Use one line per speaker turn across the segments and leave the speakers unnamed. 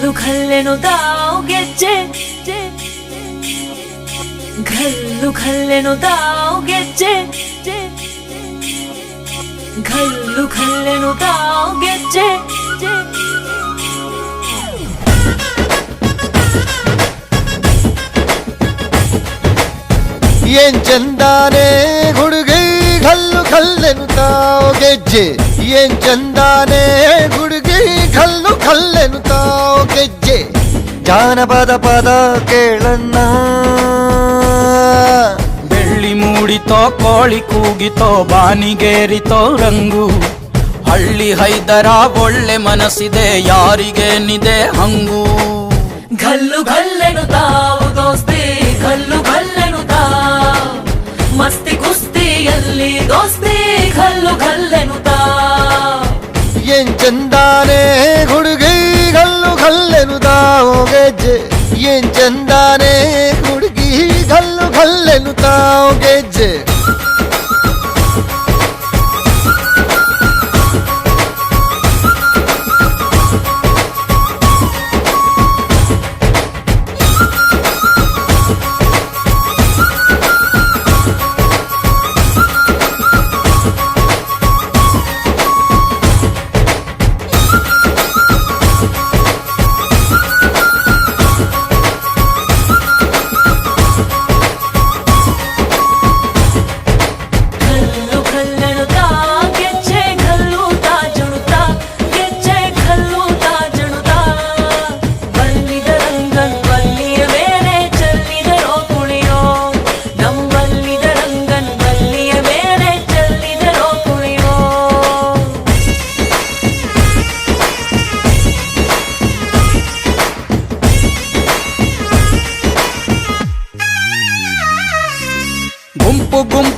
길로 갈래노 다오겠지? 갈로
갈래노 다오겠지? 갈로 갈래노 다오겠지? 옛전단에 고르게. ಕಲ್ಲು ಕಲ್ಲೆನು ತಾವು ಗೆಜ್ಜೆ. ಏನ್ ಚಂದಾನೆ ಹುಡುಗಿ ಕಲ್ಲು ಕಲ್ಲೆನು ತಾವು ಗೆಜ್ಜೆ. ಜಾನಪದ ಪದ ಕೇಳನ್ನ
ಬೆಳ್ಳಿ ಮೂಡಿತೋ ಕೋಳಿ ಕೂಗಿತೋ ಬಾನಿಗೇರಿತೋ ರಂಗು. ಹಳ್ಳಿ ಹೈದರ ಒಳ್ಳೆ ಮನಸ್ಸಿದೆ ಯಾರಿಗೇನಿದೆ ಹಂಗು.
ಘಲ್ಲು ಘಲ್ಲೆನು
ಚಂದಾನೆ ಹುಡುಗಿ ಕಲ್ಲು ಕಲ್ಲೆನು ತಾವು ಗೆಜ್ಜೆ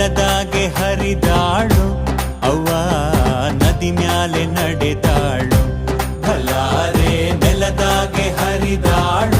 ನೆಲದಾಗೆ ಹರಿದಾಳು ಅವ್ವ ನದಿ ಮ್ಯಾಲೆ ನಡೆದಾಳು. ಬಲಾರೆ ನೆಲದಾಗೆ ಹರಿದಾಳು.